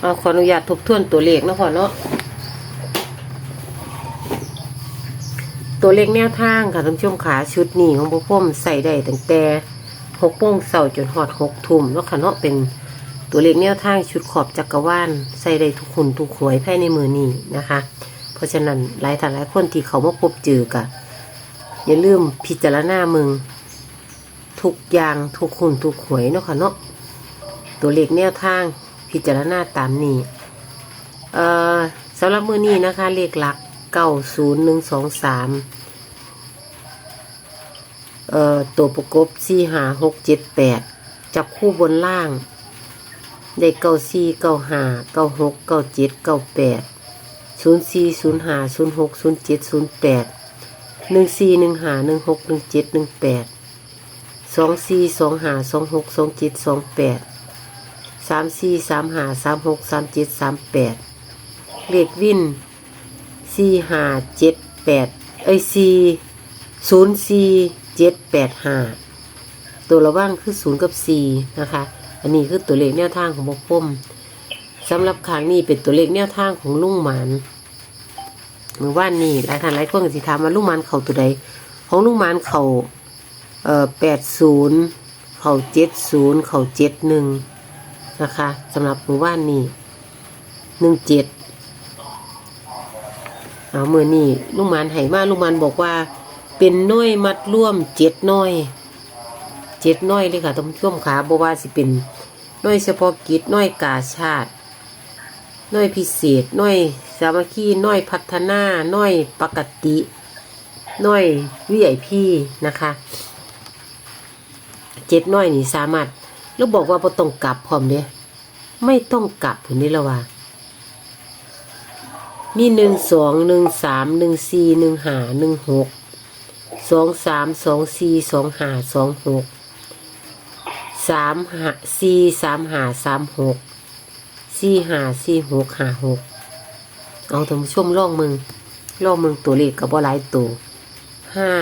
เอาขออนุญาตทบทวนตัวเลขนะพ่อเนาะตัวเลขแนวทางค่ะท่านผู้ชมขาชุดนี้ของพวกผมใส่ได้ตั้งแต่หกโมงเสาร์จนหอดหกทุ่มเนาะค่ะเนาะเป็นตัวเลขแนวทางชุดขอบจักรวาลใส่ได้ทุกคนทุกหวยภายในมือนี้นะคะ เพราะฉะนั้นหลายท่านหลายคนที่เขามาพบเจอกะอย่าลืมพิจารณามึงทุกอย่างทุกคนทุกหวยเนาะค่ะเนาะตัวเลขแนวทาง พิจารณาตามนี้เอ่อสำหรับมือนี้นะคะ เลขหลักเก้าศูนย์หนึ่งสองสามเอ่อตัวประกบสี่หาหกเจ็ดแปดจับคู่บนล่าง ได้เก้าสี่เก้าห้าเก้าหกเก้าเจ็ดเก้าแปดศูนย์สี่ศูนย์ห้าศูนย์หกศูนย์เจ็ดศูนย์แปดหนึ่งสี่หนึ่งห้าหนึ่งหกหนึ่งเจ็ดหนึ่งแปดสองสี่สองห้าสองหกสองเจ็ดสองแปด สามสี่สามห้าสามหกสามเจ็ดสามแปดเลขวินสี่ห้าเจ็ดแปดเอ้ยสี่ศูนย์สี่เจ็ดแปดห้าตัวระว่างคือศูนย์กับสี่นะคะ อันนี้คือตัวเลขแนวทางของบกพ่มสำหรับครั้งนี้เป็นตัวเลขแนวทางของลุงหมันเมื่อวานนี้หลายท่านหลายคนก็สิถามว่าลุงหมันเข่าตัวใด ของลุงหมันเขาเอ่อแปดศูนย์เข่าเจ็ดศูนย์เข่าเจ็ดหนึ่ง นะคะสำหรับหมู่บ้านนี้หนึ่งเจ็ดเอาเมื่อนี้ลุงหมันไหมาลุงหมันบอกว่า เป็นน้อยมัดร่วมเจ็ดน้อยเจ็ดน้อยเลยค่ะท่านผู้ชมขาบว่าสิเป็นน้อยเฉพาะกิจน้อยกาชาติน้อยพิเศษน้อยสามัคคีน้อยพัฒนาน้อยปกติน้อยวิไอพีนะคะเจ็ดน้อยนี่สามารถ แล้วบอกว่าบ่ต้องกลับพร้อมเด้ไม่ต้องกลับผนนี้แล้วว่า มีหนึ่งสองหนึ่งสามหนึ่งสี่หนึ่งห้าหนึ่งหกสองสามสองสี่สองห้าสองหกสามห้าสี่สามห้าสามหกสี่ห้าสี่หกห้าหกเอาท่านผู้ชมล่องมึงล่องมึงตัวเลขกับว่าหลายตัวห้า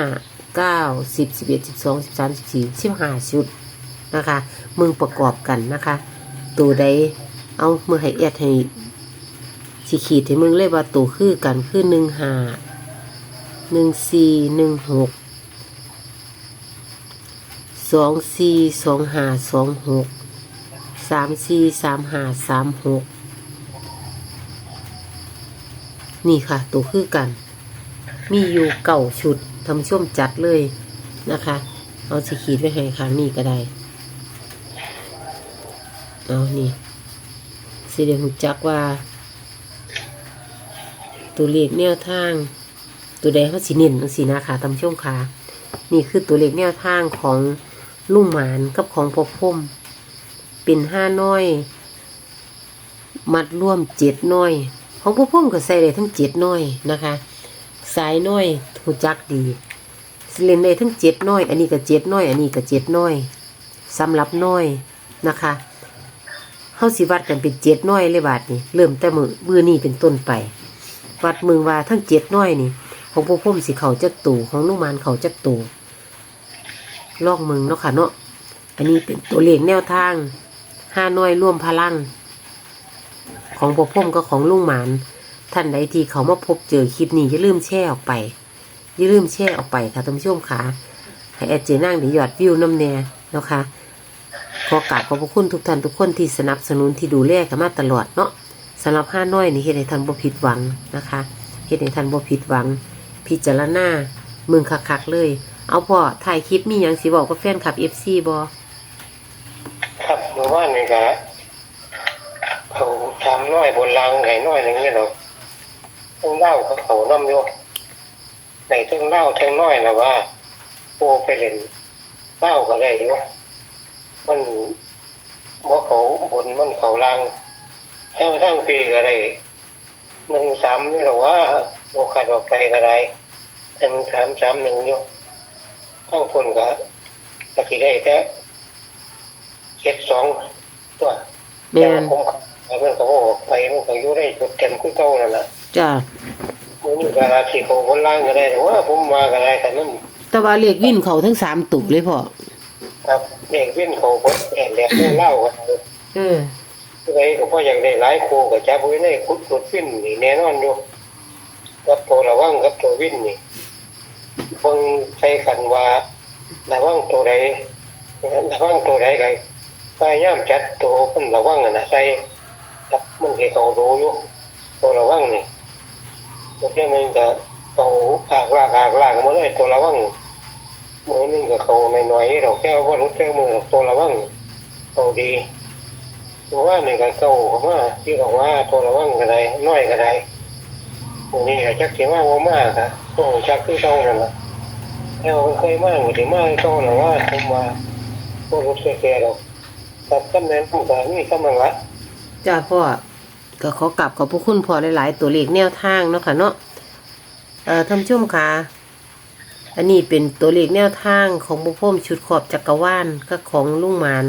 เก้าสิบสิบเอ็ดสิบสองสิบสามสิบสี่สิบห้าชุด นะคะมึงประกอบกันนะคะ ตัวใดเอามือให้เอ็ดให้สิขีดให้มึงเลยว่าตัวคือกันคือหนึ่งห้าหนึ่งสี่หนึ่งหกสองสี่สองห้าสองหกสามสี่สามห้าสามหกนี่ค่ะ ตัวคือกัน มีอยู่เก่าชุดทำช่วมจัดเลยนะคะ เอาสิขีดไว้ให้ครั้งนี้ก็ได้ เอานี่สิเดียหูจักว่า ตัวเลขแนวทาง ตัวใดเขาสิเน้นสีนะคะทำช่วงขานี่คือตัวเลขแนวทางของลุงหมานกับของพอพุ่มเป็นห้าน้อย มัดร่วมเจ็ดน้อย ของพอพุ่มก็ใส่ได้ทั้งเจ็ดน้อยนะคะ สายน้อยหูจักดีเล่นได้ทั้งเจ็ดน้อย อันนี้ก็เจ็ดน้อย อันนี้ก็เจ็ดน้อยสำหรับน้อยนะคะาสิวัดกันเป็นเจ็ดน้อยเลยบาทนี่เริ่มแต่มือมือนี่เป็นต้นไป วัดมือว่าทั้งเจ็ดน้อยนี่ ของพวกพุ่มสิเขาจักตูของนุ่มานเขาจักตูลอกมึงเนาะค่ะเนาะอันนี้เป็นตัวเลขแนวทางห้าน้อยร่วมพลัง ของพวกพุ่มก็ของลุงมานท่านใดที่เขามาพบเจอคลิปนี้อย่าลืมแชร์ออกไปอย่าลืมแชร์ออกไปค่ะท่านผู้ชมค่ะให้แอดเจนั่งเดี๋ยวยอดวิวน้ำแน่เนาะค่ะ ขอกราบขอบพระคุณทุกท่านทุกคนที่สนับสนุนที่ดูแลกันมาตลอดเนาะสำหรับห้าน้อยนี่เฮ็ดให้ท่านบ่ผิดหวังนะคะเฮ็ดให้ท่านบ่ผิดหวัง พิจารณามึงคักๆเลย เอาพ่อถ่ายคลิปมีหยังสิบอกกับแฟนคลับ FC บ่ครับหมู่บ้านนี่ก็เขาทำน้อยบนรางไห้น้อยอย่างนี้ยเนาะทั้งเล่าก็เขาน้ำโยในทั้งเล่าทั้งน้อยนะว่าโปไปเล่นเล่าก็ได้อยู่ มันบ่เขาบนมันเขารางทั้งทั้งปีก็ได้หนึ่งสามนี่หรอว่าโบขาดออกไปก็ได้ทั้งสามสามหนึ่งอยู่ทั้งคนก็ตะกี้ได้แค่เจ็ดสองตัวแม่นผมเอาเงินเขาบอกไปมันก็อยู่ได้จุดเต็มขึ้นเก่านั่นแหละจ้ามันมีเวลาที่เขาคนล่างก็ได้แต่ว่าผมมาก็ได้แต่นั่นแต่ว่าเลขวินเขาทั้งสามตุกเลยพ่อ ครับเด็กเว้นเขาคนแอนแหลกเล่ากันเออเลยก็พ่ออยากได้หลายครูก็จับไว้ในคุดคุดฟินนี่แน่นอนอยู่กับตัวระวังกับตัววินนี่เพิ่งใช้กันว่าระวังตัวใดระวังตัวใดก็พยายามจัดตัวเพิ่นระวังน่ะนะใส่จับมันให้เขาดูอยู่ตัวระวังนี่ตัวนี้มันก็เอาอากลากอากลากมาเลยตัวระวัง มือนึงก็เขาหน่อยๆเราแค่ว่ารู้แค่มือตัวระวังเขาดีตัวว่าหนึ่งกันเก่าของว่าที่บอกว่าตัวระวังก็ได้น้อยก็ได้พวกนี้ก็จักสิมาว่ามากครับต้องจักคือเก่านั่นละแล้วมันเคยมากหรือมากเก่าหรือว่าผมว่าพวกรถแก่เราตัดตำแหน่งผู้การนี่กำลังละจ้าพ่อก็ขอกลับขอบพระคุณพ่อหลาย ๆ ตัวเลขแนวทางเนาะค่ะเนาะเอ่อท่านผู้ชมค่ะ อันนี้เป็นตัวเลขแนวทางของบุพมชุดขอบจักรวาลก็ของลุงหมาน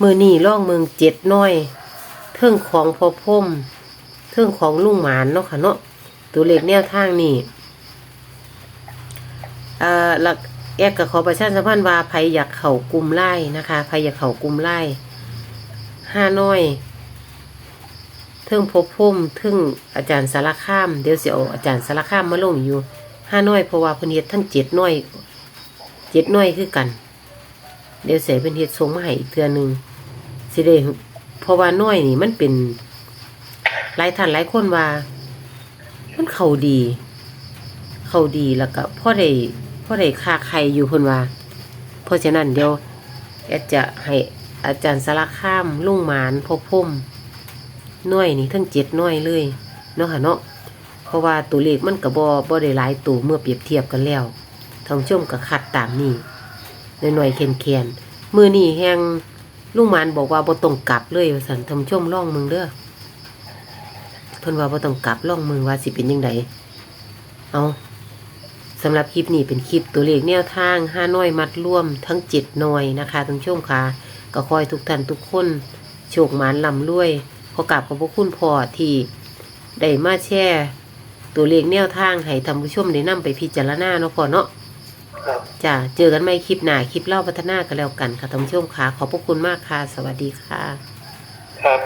มือนี่ล่องเมืองเจ็ดน้อยเทิงของพอพมเทิงของลุงหมานเนาะค่ะเนาะตัวเลขแนวทางนี่เอ่อหลักแอกกับขอประชาสัมพันธ์ว่าใครอยากเข่ากลุ่มไล่นะคะใครอยากเข่ากลุ่มไล่ห้าน้อยเทิงพบพุ่มเทิงอาจารย์สารคาม เดี๋ยวเสิเอาอาจารย์สารคามมาลงอยู่ ห้าน้อยเพราะว่าเพิ่นเฮ็ดทั้งเจ็ดน้อยเจ็ดน้อยคือกัน เดี๋ยวเสียเป็นเฮ็ดทรงมาให้อีกเทื่อนึงสิได้เพราะว่าน้อยนี่มันเป็นหลายท่านหลายคนว่า มันเขาดี เขาดีแล้วก็พ่อได้พ่อได้ค่าใครอยู่เพิ่นว่า เพราะฉะนั้นเดี๋ยวแอดจะให้อาจารย์สารคามลุงหมานพบพุ่มน่วยนี่ทั้งเจ็ดน่วยเลยเนาะค่ะเนาะ เพราะว่าตัวเลขมันกับบอบอได้หลายตัวเมื่อเปรียบเทียบกันแล้วทางช่วงกับคัดตามนี่หน่วยๆเคนเคนมือนี่แหงลุงมานบอกว่าบ่ต้องกลับเลยสันทำช่วงล่องมึงเด้อเพิ่นว่าบ่ต้องกลับล่องมึงว่าสิเป็นยังไงเอาสำหรับคลิปนี้เป็นคลิปตัวเลขแนวทางห้าน้อยมัดร่วมทั้งเจ็ดหน่วยนะคะท่านชมค่ะก็คอยทุกท่านทุกคนโชคหมานลำรวยขอกราบขอบพระคุณพ่อที่ได้มาแชร์ ตัวเลขแนวทางให้ท่านผู้ชมได้นำไปพิจารณาเนาะพ่อเนาะครับ จ้าเจอกันใหม่คลิปหน้าคลิปเล่าพัฒนากันแล้วกันค่ะท่านผู้ชมค่ะขอบพระคุณมากค่ะ สวัสดีค่ะ ครับ